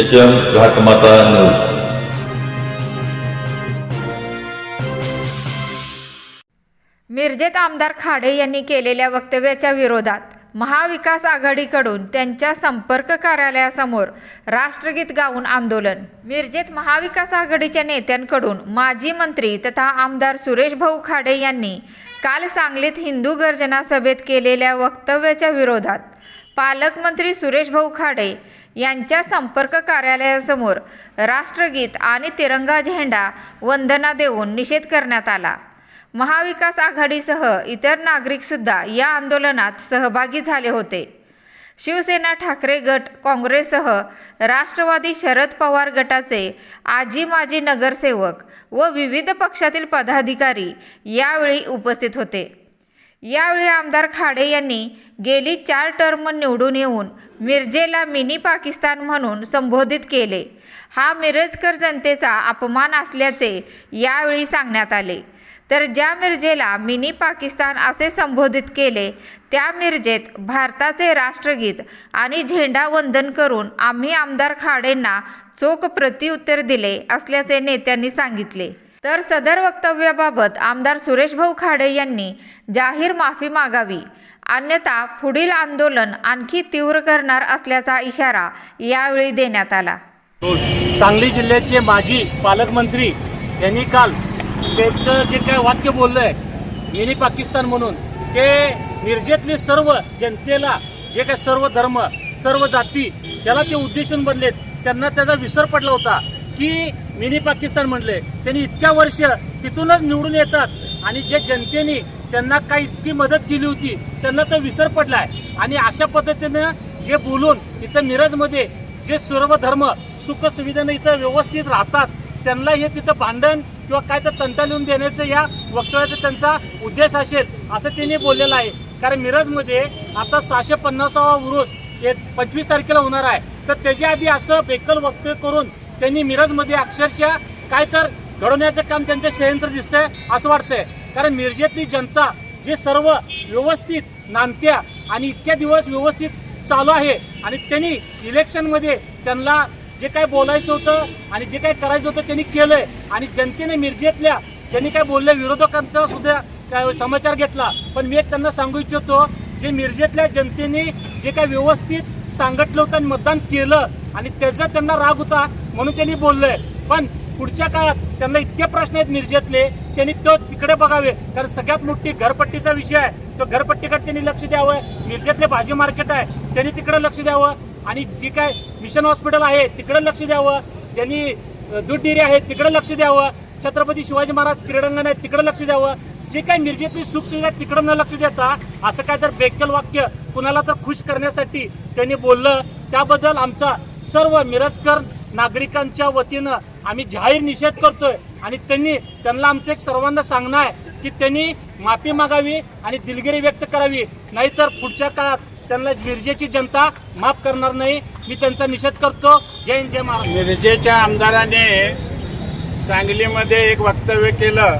H M Ghatmata news मिरजेत आमदार खाडे यांनी केलेल्या वक्तव्याच्या विरोधात महाविकास आघाडीकडून त्यांच्या संपर्क कार्यालयासमोर राष्ट्रगीत गाऊन आंदोलन. मिरजेत महाविकास आघाडीच्या नेत्यांकडून माजी मंत्री तथा आमदार सुरेश भाऊ खाडे यांनी काल सांगलीत हिंदू गर्जना सभेत केलेल्या वक्तव्याच्या विरोधात पालकमंत्री सुरेश भाऊ खाडे यांच्या संपर्क कार्यालयासमोर राष्ट्रगीत आणि तिरंगा झेंडा वंदना देऊन निषेध करण्यात आला. महाविकास आघाडीसह इतर नागरिकसुद्धा या आंदोलनात सहभागी झाले होते. शिवसेना ठाकरे गट काँग्रेससह राष्ट्रवादी शरद पवार गटाचे आजी माजी नगरसेवक व विविध पक्षातील पदाधिकारी यावेळी उपस्थित होते. यावेळी आमदार खाडे यांनी गेली चार टर्म निवडून येऊन मिरजेला मिनी पाकिस्तान म्हणून संबोधित केले. हा मिरजकर जनतेचा अपमान असल्याचे यावेळी सांगण्यात आले. तर ज्या मिरजेला मिनी पाकिस्तान असे संबोधित केले त्या मिरजेत भारताचे राष्ट्रगीत आणि झेंडा वंदन करून आम्ही आमदार खाडेंना चोख प्रत्युत्तर दिले असल्याचे नेत्यांनी सांगितले. तर सदर वक्तव्याबाबत आमदार सुरेश भाऊ खाडे यांनी जाहीर माफी मागावी. अन्यथा पुढील आंदोलन आणखी तीव्र करणार असल्याचा इशारा यावेळी देण्यात आला. सांगली जिल्ह्याचे माजी पालकमंत्री यांनी काल त्यांचं जे काय वाक्य बोललंय येणी पाकिस्तान म्हणून ते निर्जेतले सर्व जनतेला जे काय सर्व धर्म सर्व जाती त्याला ते उद्देशून बनलेत त्यांना त्याचा विसर पडला होता. की मिनी पाकिस्तान म्हणले त्यांनी इतक्या वर्ष तिथूनच निवडून येतात. आणि जे जनतेने त्यांना काय इतकी मदत केली होती त्यांना तो विसर पडलाय. आणि अशा पद्धतीनं जे बोलून इथं मिरजमध्ये जे सर्व धर्म सुखसुविधाने इथं व्यवस्थित राहतात त्यांना हे तिथं भांडण किंवा काय तर तंटा लिहून देण्याचं या वक्तव्याचा त्यांचा उद्देश असेल असं त्यांनी बोललेलं आहे. कारण मिरजमध्ये आता सहाशे पन्नासावा उरुस पंचवीस तारखेला होणार आहे. तर त्याच्या आधी असं बेकल वक्तव्य करून त्यांनी मिरजमध्ये अक्षरशः काय तर घडवण्याचं काम त्यांचं षडयंत्र दिसतंय असं वाटतंय. कारण मिरजेतली जनता जे सर्व व्यवस्थित नांदत्या आणि इतक्या दिवस व्यवस्थित चालू आहे आणि त्यांनी इलेक्शनमध्ये त्यांना जे काय बोलायचं होतं आणि जे काय करायचं होतं त्यांनी केलंय. आणि जनतेने मिरजेतल्या ज्यांनी काय बोलले विरोधकांचा सुद्धा काय समाचार घेतला. पण मी एक त्यांना सांगू इच्छितो जे मिरजेतल्या जनतेने जे काय व्यवस्थित सांगितलं होतं आणि मतदान केलं आणि त्याचा त्यांना राग होता म्हणून त्यांनी बोललंय. पण पुढच्या काळात त्यांना इतके प्रश्न आहेत मिरजेतले त्यांनी तो तिकडे बघावे. कारण सगळ्यात मोठी घरपट्टीचा विषय आहे. तो घरपट्टीकडे त्यांनी लक्ष द्यावं. मिरजेतले भाजी मार्केट आहे. त्यांनी तिकडे लक्ष द्यावं. आणि जी काय मिशन हॉस्पिटल आहे तिकडे लक्ष द्यावं. ज्यांनी दूध डेअरी आहे तिकडे लक्ष द्यावं. छत्रपती शिवाजी महाराज क्रीडांगण आहे तिकडे लक्ष द्यावं. जे काय मिरजेतली सुखसुविधा तिकडं न लक्ष देता असं काय तर बेकल वाक्य कुणाला तर खुश करण्यासाठी त्यांनी बोललं. त्याबद्दल आमचा सर्व मिरजकर नागरिकांच्या वतीनं आम्ही जाहीर निषेध करतोय. आणि त्यांनी त्यांना आमचं एक सर्वांना सांगणं आहे की त्यांनी माफी मागावी आणि दिलगिरी व्यक्त करावी. नाहीतर पुढच्या काळात त्यांना मिरजेची जनता माफ करणार नाही. मी त्यांचा निषेध करतो. जय हिंद जय महाराज मिरजेच्या आमदाराने सांगलीमध्ये एक वक्तव्य केलं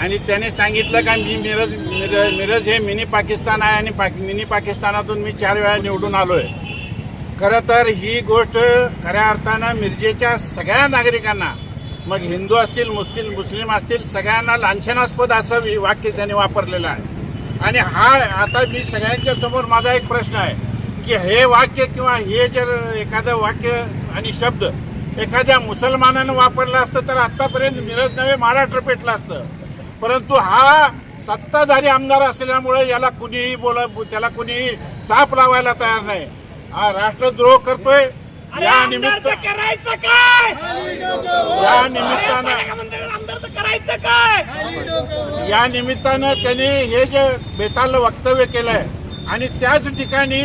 आणि त्याने सांगितलं का मी मिरज मिरज मिरज हे मिनी पाकिस्तान आहे आणि पाक मिनी पाकिस्तानातून मी चार वेळा निवडून आलो आहे खरं तर ही गोष्ट खऱ्या अर्थानं मिरजेच्या सगळ्या नागरिकांना मग हिंदू असतील मुस्लिम मुस्लिम असतील सगळ्यांना लांछनास्पद असं वाक्य त्याने वापरलेलं आहे. आणि हा आता मी सगळ्यांच्या समोर माझा एक प्रश्न आहे की हे वाक्य किंवा हे जर एखादं वाक्य आणि शब्द एखाद्या मुसलमानानं वापरलं असतं तर आत्तापर्यंत मिरज नव्हे महाराष्ट्र पेटलं असतं. परंतु हा सत्ताधारी आमदार असल्यामुळे याला कुणीही बोला त्याला कुणीही चाप लावायला तयार नाही. हा राष्ट्रद्रोह करतोय. या निमित्त करायचं काय? या निमित्तानं करायचं काय? या निमित्तानं त्यांनी हे जे बेताल वक्तव्य केलंय आणि त्याच ठिकाणी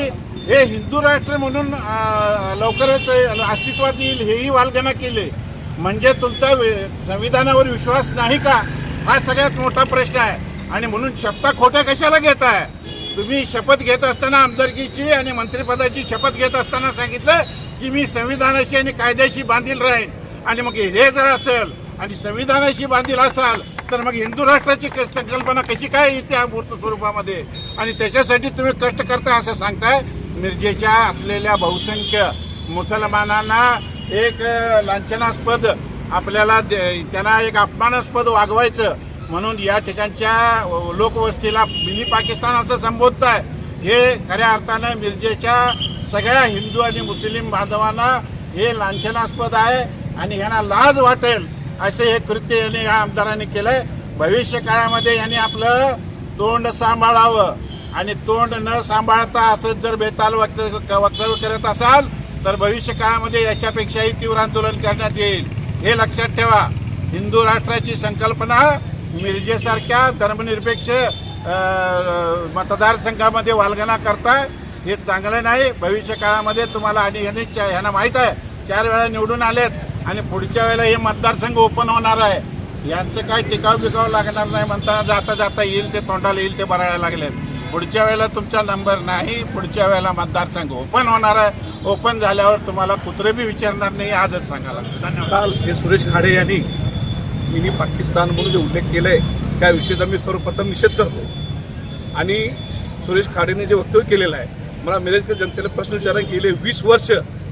हे हिंदू राष्ट्र म्हणून लवकरच अस्तित्वात येईल हेही वालगना केले. म्हणजे तुमचा संविधानावर विश्वास नाही का? हा सगळ्यात मोठा प्रश्न आहे. आणि म्हणून शपथा खोट्या कशाला घेताय? तुम्ही शपथ घेत असताना आमदारकीची आणि मंत्रिपदाची शपथ घेत असताना सांगितलं की मी संविधानाशी आणि कायद्याशी बांधील राहीन. आणि मग हे जर असेल आणि संविधानाशी बांधील असाल तर मग हिंदू राष्ट्राची क- संकल्पना कशी काय येते मूर्त स्वरूपामध्ये? आणि त्याच्यासाठी तुम्ही कष्ट करताय असं सांगताय? मिरजेच्या असलेल्या बहुसंख्य मुसलमानांना एक लांछनास्पद आपल्याला दे- त्यांना एक अपमानास्पद वागवायचं म्हणून या ठिकाणच्या लोकवस्तीला मिनी पाकिस्तान असं संबोधताय हे खऱ्या अर्थानं मिरजेच्या सगळ्या हिंदू आणि मुस्लिम बांधवांना हे लांछनास्पद आहे आणि ह्यांना लाज वाटेल असे हे कृत्य यांनी या आमदारांनी केलंय. भविष्य काळामध्ये यांनी आपलं तोंड सांभाळावं. आणि तोंड न सांभाळता असंच जर बेताल वक्तव्य वक्तव्य करत असाल तर भविष्य काळामध्ये याच्यापेक्षाही तीव्र आंदोलन करण्यात येईल. हे लक्षात ठेवा. हिंदू राष्ट्राची संकल्पना मिरजेसारख्या धर्मनिरपेक्ष मतदारसंघामध्ये वालगना करताय हे चांगलं नाही. भविष्य काळामध्ये तुम्हाला आणि ह्यांनी ह्यांना माहीत आहे चार वेळा निवडून आलेत आणि पुढच्या वेळेला हे मतदारसंघ ओपन होणार आहे. यांचं काय टिकाव बिकाव लागणार नाही म्हणताना जाता जाता येईल ते तोंडाला येईल ते बरायला लागलेत. पुढच्या वेळेला तुमचा नंबर नाही पुढच्या वेळेला मतदारसंघ ओपन होणार आहे. ओपन झाल्यावर तुम्हाला कुत्रे बी विचारणार नाही आजच सांगायला धन्यवाद हे सुरेश खाडे यांनी मिनी पाकिस्तान म्हणून जे उल्लेख केलाय त्या विषयाचा मी सर्वप्रथम निषेध करतो. आणि सुरेश खाडेने जे वक्तव्य केलेलं आहे मला मिरजकर जनतेला प्रश्न विचारा गेले वीस वर्ष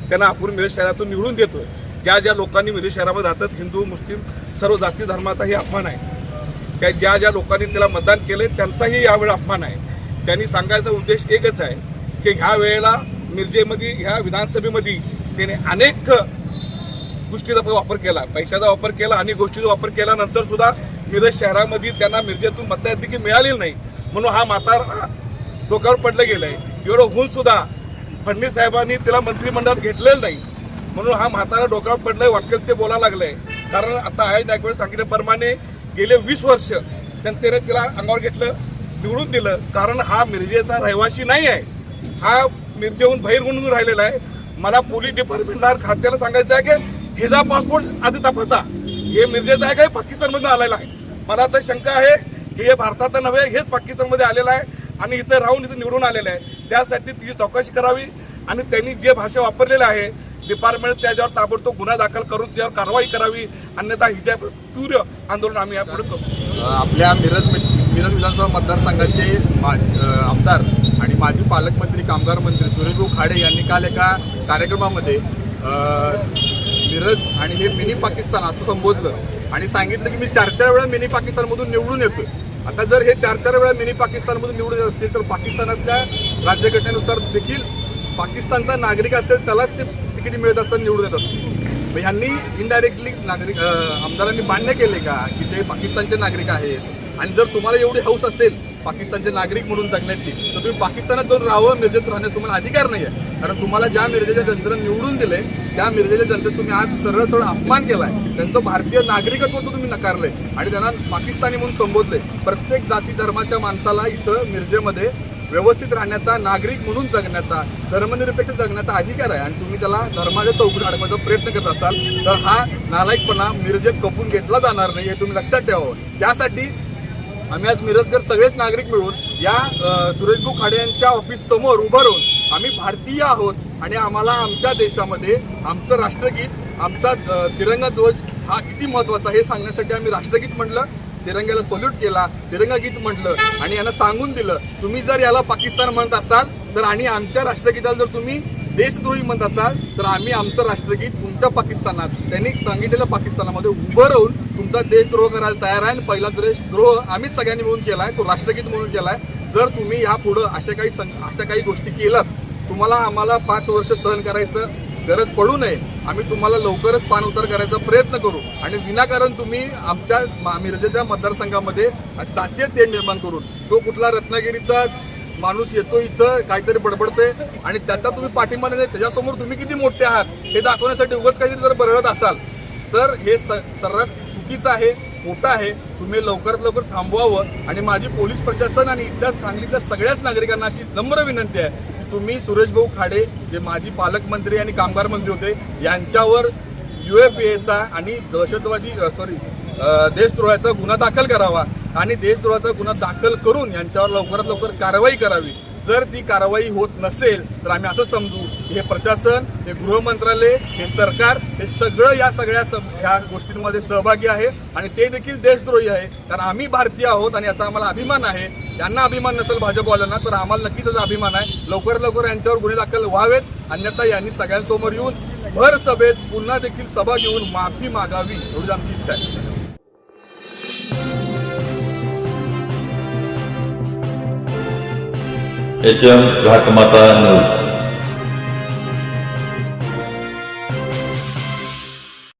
त्यांना आपण मिरज शहरातून निवडून देतो ज्या ज्या लोकांनी मिरज शहरामध्ये राहतात हिंदू मुस्लिम सर्व जाती धर्माचा हे अपमान आहे. त्या ज्या ज्या लोकांनी त्याला मतदान केले त्यांचाही यावेळी अपमान आहे. त्यांनी सांगायचा उद्देश एकच आहे की ह्या वेळेला मिरजेमध्ये ह्या विधानसभेमध्ये त्याने अनेक गोष्टीचा वापर केला पैशाचा वापर केला आणि गोष्टीचा वापर केल्यानंतर सुद्धा मिरज शहरामध्ये त्यांना मिरजेतून मतदारदेखील मिळालेली नाही. म्हणून हा म्हातारा डोक्यावर पडलं गेलंय. एवढं होऊन सुद्धा फडणवीस साहेबांनी तिला मंत्रिमंडळात घेतलेलं नाही. म्हणून हा म्हातारा डोक्यावर पडलाय वाटेल ते बोलायला लागलंय. कारण आता आय नायकवाड सांगितल्याप्रमाणे गेले वीस वर्ष जनतेने तिला अंगावर घेतलं निवडून दिलं. कारण हा मिरजेचा रहिवासी नाही आहे. हा मिरजेहून बाहेर म्हणून राहिलेला आहे. मला पोलीस डिपार्टमेंटला खात्याला सांगायचं आहे की हिचा पासपोर्ट आधी तपासा हे मिरजेचा आहे काय पाकिस्तानमधून आलेला आहे. मला तर शंका आहे की हे भारतात नव्हे हेच पाकिस्तानमध्ये आलेलं आहे आणि इथं राहून इथं निवडून आलेलं आहे. त्यासाठी तिची चौकशी करावी आणि त्यांनी जे भाषा वापरलेली आहे डिपार्टमेंट त्याच्यावर ताबडतोब गुन्हा दाखल करून त्याच्यावर कारवाई करावी अन्यथा हिच्या तीव्र आंदोलन आम्ही यापुढे करू. आपल्या मिरज मिरज विधानसभा मतदारसंघाचे मा- आमदार आणि माजी पालकमंत्री कामगार मंत्री सुरेशभाऊ खाडे यांनी काल एका कार्यक्रमामध्ये मिरज आणि हे मिनी पाकिस्तान असं संबोधलं. आणि सांगितलं की मी चार चार वेळा मिनी पाकिस्तानमधून निवडून येतोय. आता जर हे चार चार वेळा मिनी पाकिस्तानमधून निवडून येत असतील तर पाकिस्तानातल्या राज्यघटनेनुसार देखील पाकिस्तानचा नागरिक असेल त्यालाच ते तिकीट मिळत असताना निवडून येत असतील. मग ह्यांनी इनडायरेक्टली नागरिक आमदारांनी मान्य केले का की ते पाकिस्तानचे नागरिक आहेत? आणि जर तुम्हाला एवढी हौस असेल पाकिस्तानचे नागरिक म्हणून जगण्याची. तर तुम्ही पाकिस्तानात जाऊन राहावं मिरजेत राहण्यास तुम्हाला अधिकार नाही आहे कारण तुम्हाला ज्या मिरजेच्या जनतेनं निवडून दिले त्या मिरजेच्या जनतेस तुम्ही आज सरळ सरळ अपमान केलाय. त्यांचं भारतीय नागरिकत्व तुम्ही नकारलंय. आणि त्यांना पाकिस्तानी म्हणून संबोधले प्रत्येक जाती धर्माच्या माणसाला इथं मिरजेमध्ये व्यवस्थित राहण्याचा नागरिक म्हणून जगण्याचा धर्मनिरपेक्ष जगण्याचा अधिकार आहे. आणि तुम्ही त्याला धर्माच्या चौकट अडकण्याचा प्रयत्न करत असाल तर हा नालायकपणा मिरजेत कपून घेतला जाणार नाही हे तुम्ही लक्षात ठेवावं. त्यासाठी आम्ही आज मिरजकर सगळेच नागरिक मिळून या अ, सुरेशभाऊ खाडे यांच्या ऑफिस समोर उभं राहून आम्ही भारतीय आहोत आणि आम्हाला आमच्या देशामध्ये आमचं राष्ट्रगीत आमचा तिरंगा ध्वज हा किती महत्त्वाचा हे सांगण्यासाठी आम्ही राष्ट्रगीत म्हटलं तिरंग्याला सल्यूट केला तिरंगा गीत म्हटलं आणि यांना सांगून दिलं तुम्ही जर याला पाकिस्तान म्हणत असाल तर आणि आमच्या राष्ट्रगीताला जर तुम्ही देशद्रोही म्हणत असाल तर आम्ही आमचं राष्ट्रगीत तुमच्या पाकिस्तानात त्यांनी सांगितलेल्या पाकिस्तानामध्ये उभं राहून तुमचा देशद्रोह करायला तयार आहे आणि पहिला देशद्रोह आम्हीच सगळ्यांनी मिळून आहे तो राष्ट्रगीत म्हणून केला आहे जर तुम्ही यापुढं अशा काही अशा काही गोष्टी केल्यात तुम्हाला आम्हाला पाच वर्ष सहन करायचं गरज पडू नये. आम्ही तुम्हाला लवकरच पान उतर करायचा प्रयत्न करू. आणि विनाकारण तुम्ही आमच्या मा- मिरजेच्या मतदारसंघामध्ये जातीय निर्माण करून तो कुठला रत्नागिरीचा माणूस येतो इथं काहीतरी बडबडते आणि त्याचा तुम्ही पाठिंबा नाही त्याच्यासमोर तुम्ही किती मोठे आहात हे दाखवण्यासाठी उगाच काहीतरी जर बरळत असाल तर हे स सर्रास चुकीचं आहे खोटं आहे तुम्ही लवकरात लवकर थांबवावं. आणि माझी पोलीस प्रशासन आणि इथल्या सांगलीतल्या सगळ्याच नागरिकांना अशी नम्र विनंती आहे की तुम्ही सुरेशभाऊ खाडे जे माजी पालकमंत्री आणि कामगार मंत्री होते यांच्यावर युएपीएचा आणि दहशतवादी सॉरी देशद्रोहाचा गुन्हा दाखल करावा. आणि देशद्रोहाचा गुन्हा दाखल करून यांच्यावर लवकरात लवकर कारवाई करावी. जर ती कारवाई होत नसेल तर आम्ही असं समजू हे प्रशासन हे गृह मंत्रालय हे सरकार हे सगळं या सगळ्या स- ह्या गोष्टींमध्ये सहभागी आहे आणि ते देखील देशद्रोही आहे. कारण आम्ही भारतीय आहोत आणि याचा आम्हाला अभिमान आहे. यांना अभिमान नसेल भाजपवाल्यांना तर आम्हाला नक्कीच अभिमान आहे. लवकरात लवकर यांच्यावर गुन्हे दाखल व्हावेत. अन्यथा यांनी सगळ्यांसमोर येऊन भर सभेत पुन्हा देखील सभा घेऊन माफी मागावी एवढीच आमची इच्छा आहे. H M Ghatmata news